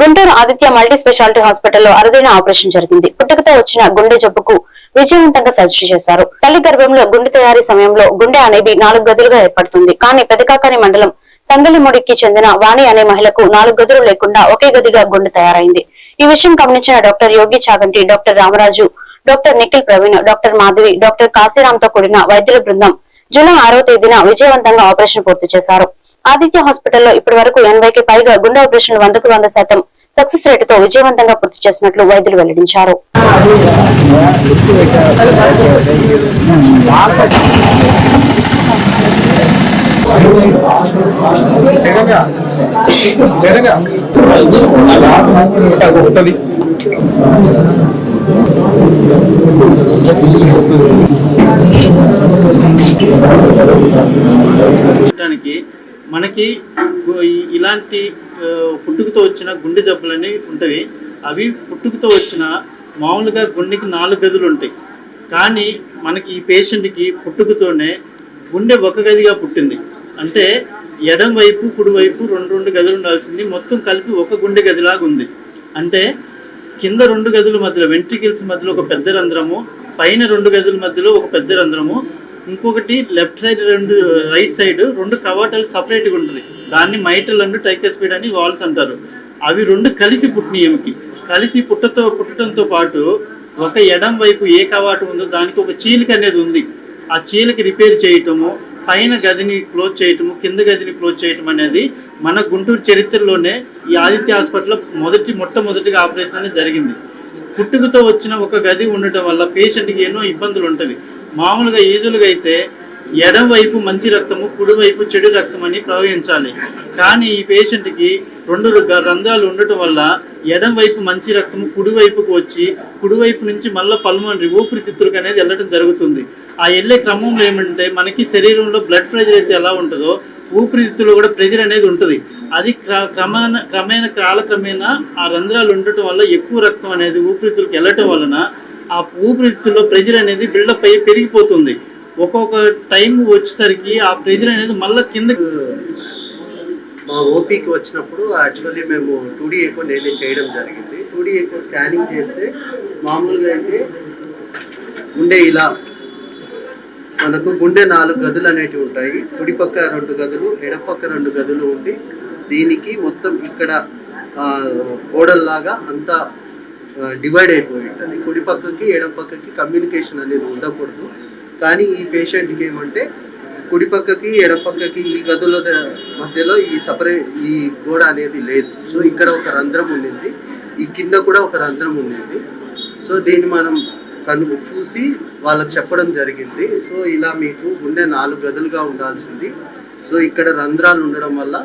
Guntur Aditya multi speciality హాస్పిటల్లో అరుదైన operation జరిగింది. పుట్టుకతో వచ్చిన గుండె జబ్బుకు విజయవంతంగా సర్జరీ చేశారు. తల్లి గర్భంలో గుండె తయారీ సమయంలో గుండె అనేది నాలుగు గదులుగా ఏర్పడుతుంది. కానీ పెదకాకాని మండలం తంగలిముడికి చెందిన వాణి అనే మహిళకు నాలుగు గదులు లేకుండా ఒకే గదిగా గుండె తయారైంది. ఈ విషయం గమనించిన doctor Yogi Chaganti doctor Ramaraju doctor Nikhil Praveen doctor Madhavi doctor కాశీరామ్తో కూడిన వైద్యుల బృందం జూలై ఆరవ తేదీన విజయవంతంగా ఆపరేషన్ పూర్తి చేశారు. ఆదిత్య హాస్పిటల్లో ఇప్పటి వరకు ఎనభైకి పైగా గుండె ఆపరేషన్ వందకు వంద శాతం సక్సెస్ రేటుతో విజయవంతంగా పూర్తి చేసినట్లు వైద్యులు వెల్లడించారు. మనకి ఇలాంటి పుట్టుకతో వచ్చిన గుండె జబ్బులని ఉంటాయి అవి పుట్టుకతో వచ్చిన మామూలుగా గుండెకి నాలుగు గదులు ఉంటాయి. కానీ మనకి ఈ పేషెంట్కి పుట్టుకతోనే గుండె ఒక గదిగా పుట్టింది. అంటే ఎడం వైపు కుడివైపు రెండు రెండు గదులు ఉండాల్సింది. మొత్తం కలిపి ఒక గుండె గదిలాగా ఉంది. అంటే కింద రెండు గదుల మధ్యలో వెంట్రికల్స్ మధ్యలో ఒక పెద్ద రంధ్రము పైన రెండు గదుల మధ్యలో ఒక పెద్ద రంధ్రము ఇంకొకటి లెఫ్ట్ సైడ్ రెండు రైట్ సైడ్ రెండు కవాటాలు సపరేట్గా ఉంటుంది. దాన్ని మైటల్ అండ్ టైకస్పీడ్ అని వాల్స్ అంటారు. అవి రెండు కలిసి పుట్టినాయి కలిసి పుట్టతో పుట్టడంతో పాటు ఒక ఎడం వైపు ఏ కవాటు ఉందో దానికి ఒక చీలిక అనేది ఉంది. ఆ చీలిక రిపేర్ చేయటము పైన గదిని క్లోజ్ చేయటము కింద గదిని క్లోజ్ చేయటం అనేది మన గుంటూరు చరిత్రలోనే ఈ ఆదిత్య హాస్పిటల్లో మొదటి మొట్టమొదటిగా ఆపరేషన్ అనేది జరిగింది. పుట్టుకతో వచ్చిన ఒక గది ఉండటం వల్ల పేషెంట్కి ఎన్నో ఇబ్బందులు ఉంటుంది మామూలుగా యూజువల్గా అయితే ఎడం వైపు మంచి రక్తము కుడివైపు చెడు రక్తం అని ప్రవహించాలి. కానీ ఈ పేషెంట్కి రెండు రంధ్రాలు ఉండటం వల్ల ఎడం వైపు మంచి రక్తము కుడివైపుకు వచ్చి కుడివైపు నుంచి మళ్ళీ పల్మనరీ ఊపిరితిత్తులకు అనేది వెళ్ళడం జరుగుతుంది. ఆ వెళ్ళే క్రమంలో ఏమంటే మనకి శరీరంలో బ్లడ్ ప్రెషర్ అయితే ఎలా ఉంటుందో ఊపిరితిత్తులో కూడా ప్రెజర్ అనేది ఉంటుంది. అది క్ర- క్రమాన క్రమేణ కాలక్రమేణా ఆ రంధ్రాలు ఉండటం వల్ల ఎక్కువ రక్తం అనేది ఊపిరితిత్తులకు వెళ్ళటం వలన ఆ ఊపిరితిత్తుల్లో ప్రెజర్ అనేది బిల్డప్ అయ్యి పెరిగిపోతుంది. ఒక్కొక్క టైం వచ్చేసరికి ఆ ప్రెజర్ అనేది మళ్ళీ కింద మా ఓపీకి వచ్చినప్పుడు యాక్చువల్లీ మేము టూ డీ నేనే చేయడం జరిగింది. టూ డీ స్కానింగ్ చేస్తే మామూలుగా అయితే ఉండే ఇలా మనకు గుండె నాలుగు గదులు అనేటివి ఉంటాయి. కుడి పక్క రెండు గదులు ఎడపక్క రెండు గదులు ఉండి దీనికి మొత్తం ఇక్కడ ఓడల్లాగా అంతా డివైడ్ అయిపోయి ఉంటుంది కుడి పక్కకి ఎడం పక్కకి కమ్యూనికేషన్ అనేది ఉండకూడదు. కానీ ఈ పేషెంట్కి ఏమంటే కుడి పక్కకి ఎడం పక్కకి ఈ గదుల మధ్యలో ఈ సపరే ఈ గోడ అనేది లేదు. సో ఇక్కడ ఒక రంధ్రం ఉండింది. ఈ కింద కూడా ఒక రంధ్రం ఉండింది. సో దీన్ని మనం కను చూసి వాళ్ళకి చెప్పడం జరిగింది. సో ఇలా మీకు గుండె నాలుగు గదులుగా ఉండాల్సింది. సో ఇక్కడ రంధ్రాలు ఉండడం వల్ల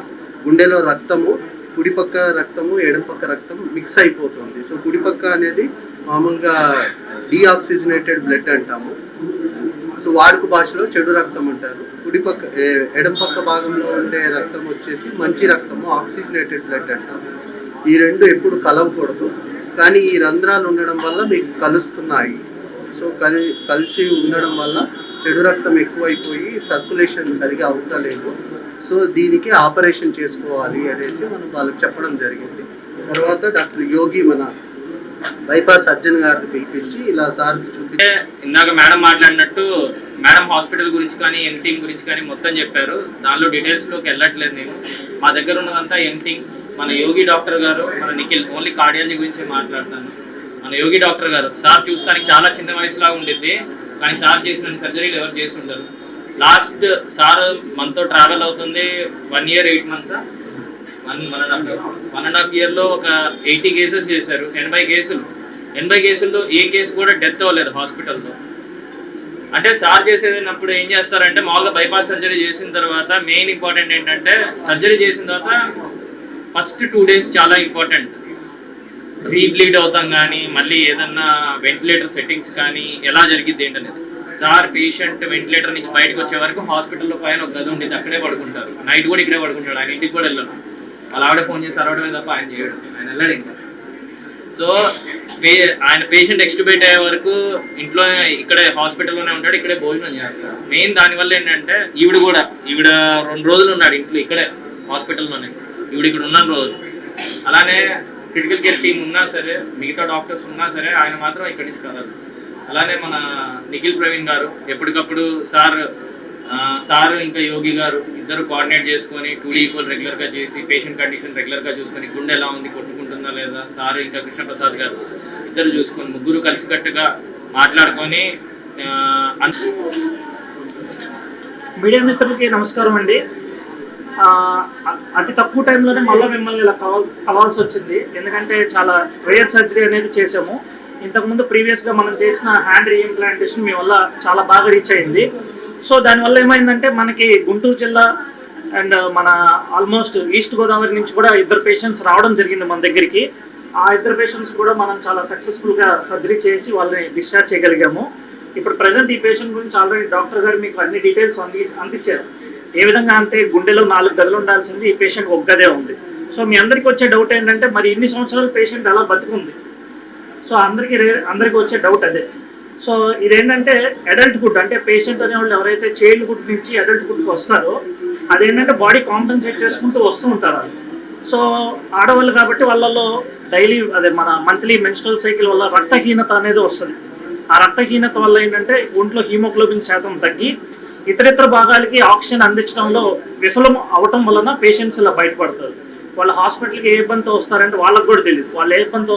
గుండెలో రక్తము కుడిపక్క రక్తము ఎడం పక్క రక్తం మిక్స్ అయిపోతుంది. సో కుడిపక్క అనేది మామూలుగా డీఆక్సిజనేటెడ్ బ్లడ్ అంటాము. సో వాడుక భాషలో చెడు రక్తం అంటారు. కుడిపక్క పక్క ఎడం పక్క భాగంలో ఉండే రక్తం వచ్చేసి మంచి రక్తము ఆక్సిజనేటెడ్ బ్లడ్ అంటాము. ఈ రెండు ఎప్పుడు కలవకూడదు. కానీ ఈ రంధ్రాలు ఉండడం వల్ల మీకు కలుస్తున్నాయి. సో కలి కలిసి ఉండడం వల్ల చెడు రక్తం ఎక్కువైపోయి సర్కులేషన్ సరిగా అవుతలేదు. సో దీనికి ఆపరేషన్ చేసుకోవాలి అనేసి మనం వాళ్ళకి చెప్పడం జరిగింది. తర్వాత డాక్టర్ యోగి మన బైపాస్ సర్జన్ గారిని పిలిపించి ఇలా సార్ చూపి ఇందాక మేడం మాట్లాడినట్టు మేడం హాస్పిటల్ గురించి కానీ ఎంటింగ్ గురించి కానీ మొత్తం చెప్పారు. దానిలో డీటెయిల్స్లోకి వెళ్ళట్లేదు నేను. మా దగ్గర ఉన్నదంతా ఎంటింగ్ మన యోగి డాక్టర్ గారు మన నిఖిల్ ఓన్లీ కార్డియాలజీ గురించి మాట్లాడతాను. మన యోగి డాక్టర్ గారు సార్ చూస్తానికి చాలా చిన్న వయసులాగా ఉండిద్ది కానీ సార్ చేసిన సర్జరీలు ఎవరు చేసి ఉండరు లాస్ట్ సార్ మనతో ట్రావెల్ అవుతుంది one year eight months one one and half year one and half ఇయర్లో ఒక ఎయిటీ కేసెస్ చేశారు. ఎనభై కేసులు. ఎనభై కేసుల్లో ఏ కేసు కూడా డెత్ అవ్వలేదు హాస్పిటల్లో అంటే సార్ చేసేటప్పుడు ఏం చేస్తారంటే మామూలుగా బైపాస్ సర్జరీ చేసిన తర్వాత మెయిన్ ఇంపార్టెంట్ ఏంటంటే సర్జరీ చేసిన తర్వాత ఫస్ట్ టూ డేస్ చాలా ఇంపార్టెంట్ రీబ్లీడ్ అవుతాం కానీ మళ్ళీ ఏదన్నా వెంటిలేటర్ సెట్టింగ్స్ కానీ ఎలా జరిగిద్ది ఏంటనేది. సార్ పేషెంట్ వెంటిలేటర్ నుంచి బయటకు వచ్చే వరకు హాస్పిటల్లో పైన ఒక గది ఉండేది అక్కడే పడుకుంటారు. నైట్ కూడా ఇక్కడే పడుకుంటాడు ఆయన ఇంటికి కూడా వెళ్ళరు వాళ్ళ ఆవిడ ఫోన్ చేసి అరవడమే తప్ప ఆయన చేయడు ఆయన వెళ్ళాడు ఇంకా. సో పే ఆయన పేషెంట్ ఎక్స్టిబేట్ అయ్యే వరకు ఇంట్లో ఇక్కడే హాస్పిటల్లోనే ఉంటాడు ఇక్కడే భోజనం చేస్తాడు. మెయిన్ దానివల్ల ఏంటంటే ఈవిడ కూడా ఈవిడ రెండు రోజులు ఉన్నాడు ఇంట్లో ఇక్కడే హాస్పిటల్లోనే. ఈవిడ ఇక్కడ ఉన్న రోజు. అలానే క్రిటికల్ కేర్ టీం ఉన్నా సరే మిగతా డాక్టర్స్ ఉన్నా సరే ఆయన మాత్రం ఇక్కడి నుంచి కదలదు అలానే మన నిఖిల్ ప్రవీణ్ గారు ఎప్పటికప్పుడు సార్ సార్ ఇంకా యోగి గారు ఇద్దరు కోఆర్డినేట్ చేసుకొని టూ ఈక్వల్ రెగ్యులర్గా చేసి పేషెంట్ కండిషన్ రెగ్యులర్గా చూసుకొని గుండె ఎలా ఉంది కొట్టుకుంటుందా లేదా సార్ ఇంకా కృష్ణప్రసాద్ గారు ఇద్దరు చూసుకొని ముగ్గురు కలిసికట్టుగా మాట్లాడుకొని మీడియా మిత్రులకి నమస్కారం అండి. అతి తక్కువ టైంలోనే మళ్ళీ మిమ్మల్ని ఇలా కలవాల్సి వచ్చింది. ఎందుకంటే చాలా రేర్ సర్జరీ అనేది చేసాము ఇంతకుముందు ప్రీవియస్గా మనం చేసిన హ్యాండ్ రీఇంప్లాంటేషన్ మీ వల్ల చాలా బాగా రీచ్ అయింది. సో దానివల్ల ఏమైందంటే మనకి గుంటూరు జిల్లా అండ్ మన ఆల్మోస్ట్ ఈస్ట్ గోదావరి నుంచి కూడా ఇద్దరు పేషెంట్స్ రావడం జరిగింది మన దగ్గరికి. ఆ ఇద్దరు పేషెంట్స్ కూడా మనం చాలా సక్సెస్ఫుల్గా సర్జరీ చేసి వాళ్ళని డిశ్చార్జ్ చేయగలిగాము. ఇప్పుడు ప్రజెంట్ ఈ పేషెంట్ గురించి ఆల్రెడీ డాక్టర్ గారు మీకు అన్ని డీటెయిల్స్ అంది అందించారు. ఏ విధంగా అంటే గుండెలో నాలుగు గదులు ఉండాల్సింది ఈ పేషెంట్ ఒక గదే ఉంది. సో మీ అందరికి వచ్చే డౌట్ ఏంటంటే మరి ఇన్ని సంవత్సరాలు పేషెంట్ అలా బతుకుంది? సో అందరికీ అందరికి అందరికీ వచ్చే డౌట్ అదే. సో ఇదేంటంటే అడల్ట్హుడ్ అంటే పేషెంట్ అనేవాళ్ళు ఎవరైతే చైల్డ్హుడ్ నుంచి అడల్ట్హుడ్కి వస్తారో అదేంటంటే బాడీ కాంపెన్సేట్ చేసుకుంటూ వస్తూ ఉంటారు వాళ్ళు. సో ఆడవాళ్ళు కాబట్టి వాళ్ళలో డైలీ అదే మన మంత్లీ మెన్స్ట్రల్ సైకిల్ వల్ల రక్తహీనత అనేది వస్తుంది. ఆ రక్తహీనత వల్ల ఏంటంటే ఒంట్లో హీమోగ్లోబిన్ శాతం తగ్గి ఇతరితర భాగాలకి ఆక్సిజన్ అందించడంలో విఫలం అవటం వలన పేషెంట్స్ ఇలా బయటపడతారు. వాళ్ళ హాస్పిటల్కి ఏ ఇబ్బందితో వస్తారంటే వాళ్ళకి కూడా తెలియదు వాళ్ళు ఏ ఇబ్బందితో